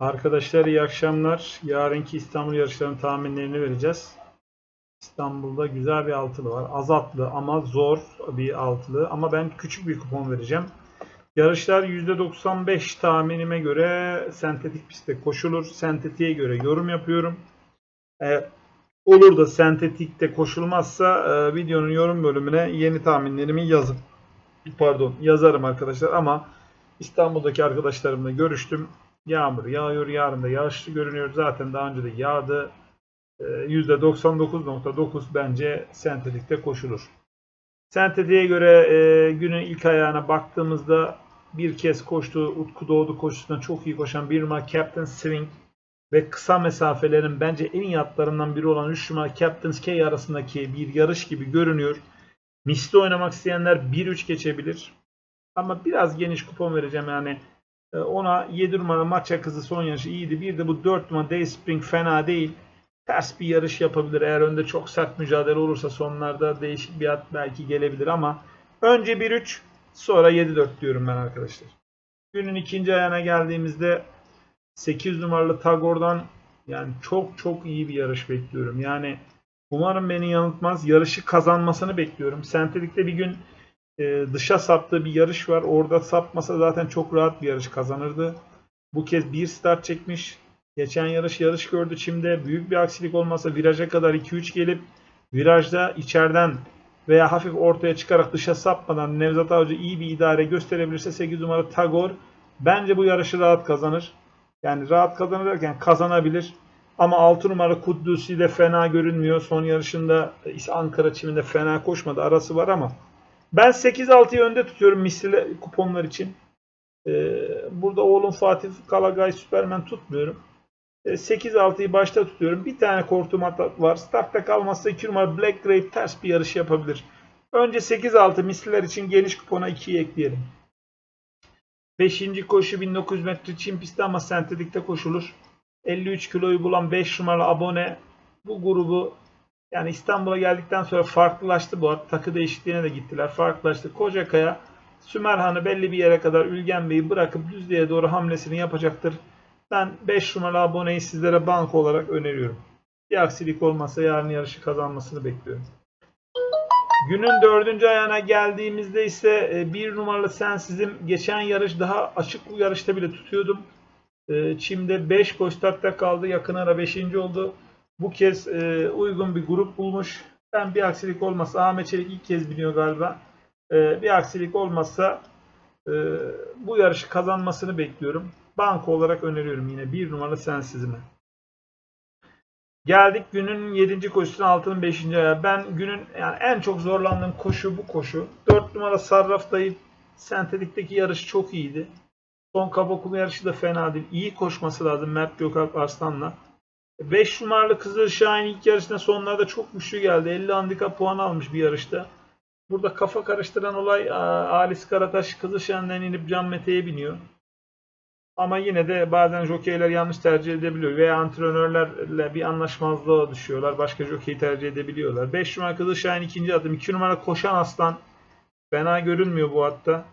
Arkadaşlar iyi akşamlar. Yarınki İstanbul yarışlarının tahminlerini vereceğiz. İstanbul'da güzel bir altılı var. Azatlı ama zor bir altılı. Ama ben küçük bir kupon vereceğim. Yarışlar %95 tahminime göre sentetik pistte koşulur. Sentetiğe göre yorum yapıyorum. Eğer olur da sentetikte koşulmazsa e, videonun yorum bölümüne yeni tahminlerimi yazın. Pardon yazarım arkadaşlar ama İstanbul'daki arkadaşlarımla görüştüm. Yağmur yağıyor. Yarın da yağışlı görünüyor. Zaten daha önce de yağdı. Ee, %99.9 bence sentetikte koşulur. Sentetiğe göre e, günün ilk ayağına baktığımızda bir kez koştu. Utku Doğdu koşusunda çok iyi koşan bir numara Captain Swing ve kısa mesafelerin bence en iyi atlarından biri olan 3 numara Captain's K arasındaki bir yarış gibi görünüyor. Misli oynamak isteyenler 1-3 geçebilir. Ama biraz geniş kupon vereceğim yani. Ee, Ona 7 numara maça kızı son yarışı iyiydi. Bir de bu 4 numara Dayspring fena değil. Ters bir yarış yapabilir. Eğer önde çok sert mücadele olursa sonlarda değişik bir at belki gelebilir ama önce 1-3 sonra 7-4 diyorum ben arkadaşlar. Günün ikinci ayağına geldiğimizde 8 numaralı Tagor'dan yani çok çok iyi bir yarış bekliyorum. Yani umarım beni yanıltmaz. Yarışı kazanmasını bekliyorum. Sentetik'te bir gün e, dışa saptığı bir yarış var. Orada sapmasa zaten çok rahat bir yarış kazanırdı. Bu kez bir start çekmiş. Geçen yarış yarış gördü Çim'de. Büyük bir aksilik olmasa viraja kadar 2-3 gelip virajda içeriden veya hafif ortaya çıkarak dışa sapmadan Nevzat Avcı iyi bir idare gösterebilirse 8 numara Tagor bence bu yarışı rahat kazanır. Yani rahat kazanır derken kazanabilir. Ama 6 numara Kudüs'ü de fena görünmüyor. Son yarışında ise Ankara çiminde fena koşmadı. Arası var ama ben 8-6'yı önde tutuyorum misli kuponlar için. Ee, burada oğlum Fatih Kalagay Süpermen tutmuyorum. Ee, 8-6'yı başta tutuyorum. Bir tane korktuğum atak var. Startta kalmazsa 2 numara Black Grape ters bir yarış yapabilir. Önce 8-6 misliler için geniş kupona 2'yi ekleyelim. 5. koşu 1900 metre çim pisti ama sentetikte koşulur. 53 kiloyu bulan 5 numaralı abone bu grubu yani İstanbul'a geldikten sonra farklılaştı bu at. Takı değişikliğine de gittiler. Farklılaştı. Kocakaya Sümerhan'ı belli bir yere kadar Ülgen Bey'i bırakıp düzlüğe doğru hamlesini yapacaktır. Ben 5 numaralı aboneyi sizlere banko olarak öneriyorum. Bir aksilik olmazsa yarın yarışı kazanmasını bekliyorum. Günün dördüncü ayağına geldiğimizde ise e, bir numaralı sensizim. Geçen yarış daha açık bu yarışta bile tutuyordum. E, Çim'de 5 koş startta kaldı. Yakın ara 5. oldu. Bu kez e, uygun bir grup bulmuş. Ben bir aksilik olmazsa Ahmet Çelik ilk kez biniyor galiba. E, bir aksilik olmazsa e, bu yarışı kazanmasını bekliyorum. Banko olarak öneriyorum yine bir numaralı sensizime. Geldik günün 7. koşusuna altının 5. ayağı. Ben günün yani en çok zorlandığım koşu bu koşu. 4 numara Sarraf dayı sentetikteki yarışı çok iyiydi. Son Kabakulu yarışı da fena değil. İyi koşması lazım Mert Gökalp Arslan'la. 5 numaralı Kızıl Şahin ilk yarışında sonlarda çok güçlü geldi. 50 handikap puan almış bir yarışta. Burada kafa karıştıran olay Alis Karataş Kızıl Şahin'den inip Can Mete'ye biniyor. Ama yine de bazen jokeyler yanlış tercih edebiliyor veya antrenörlerle bir anlaşmazlığa düşüyorlar. Başka jokeyi tercih edebiliyorlar. 5 numara Kızıl Şahin ikinci adım. 2 numara Koşan Aslan. Fena görünmüyor bu hatta.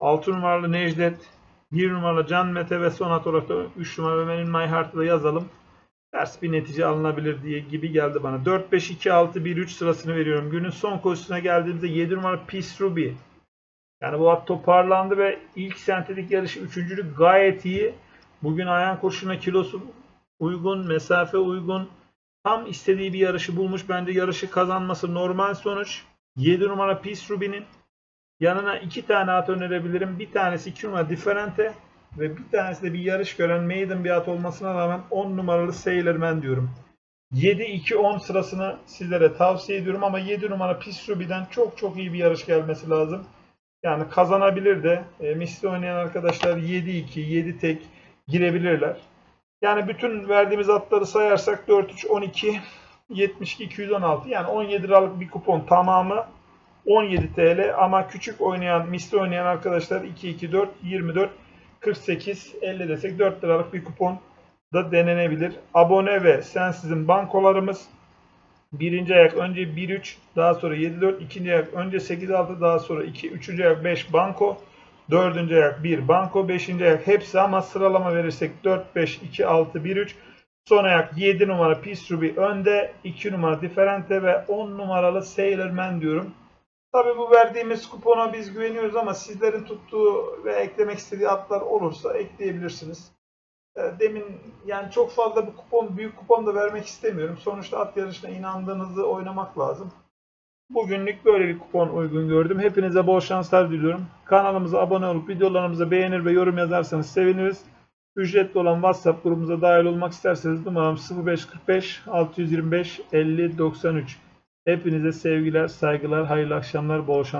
6 numaralı Necdet. 1 numaralı Can Mete ve son olarak da 3 numaralı Menin My Heart'ı da yazalım ters bir netice alınabilir diye gibi geldi bana. 4 5 2 6 1 3 sırasını veriyorum. Günün son koşusuna geldiğimizde 7 numara Peace Ruby. Yani bu at toparlandı ve ilk sentetik yarışı üçüncülük gayet iyi. Bugün ayağın koşuna kilosu uygun, mesafe uygun. Tam istediği bir yarışı bulmuş. Bence yarışı kazanması normal sonuç. 7 numara Peace Ruby'nin yanına iki tane at önerebilirim. Bir tanesi 2 numara Differente ve bir tanesi de bir yarış gören maiden bir at olmasına rağmen 10 numaralı Sailorman diyorum. 7-2-10 sırasını sizlere tavsiye ediyorum ama 7 numara Pis Ruby'den çok çok iyi bir yarış gelmesi lazım. Yani kazanabilir de e, misli oynayan arkadaşlar 7-2, 7 tek girebilirler. Yani bütün verdiğimiz atları sayarsak 4-3-12, 72-216 yani 17 liralık bir kupon tamamı 17 TL ama küçük oynayan, misli oynayan arkadaşlar 2-2-4, 24 48 50 desek 4 liralık bir kupon da denenebilir. Abone ve sensizin bankolarımız birinci ayak önce 1-3 daha sonra 7-4 ikinci ayak önce 8-6 daha sonra 2 üçüncü ayak 5 banko Dördüncü ayak 1 banko. Beşinci ayak hepsi ama sıralama verirsek 4, 5, 2, 6, 1, 3. Son ayak 7 numara Peace Ruby önde. 2 numara Differente ve 10 numaralı Sailor Man diyorum. Tabii bu verdiğimiz kupona biz güveniyoruz ama sizlerin tuttuğu ve eklemek istediği atlar olursa ekleyebilirsiniz. E, Demin yani çok fazla bir kupon, büyük kupon da vermek istemiyorum. Sonuçta at yarışına inandığınızı oynamak lazım. Bugünlük böyle bir kupon uygun gördüm. Hepinize bol şanslar diliyorum. Kanalımıza abone olup videolarımızı beğenir ve yorum yazarsanız seviniriz. Ücretli olan WhatsApp grubumuza dahil olmak isterseniz numaram 0545 625 50 93. Hepinize sevgiler, saygılar, hayırlı akşamlar, bol şans.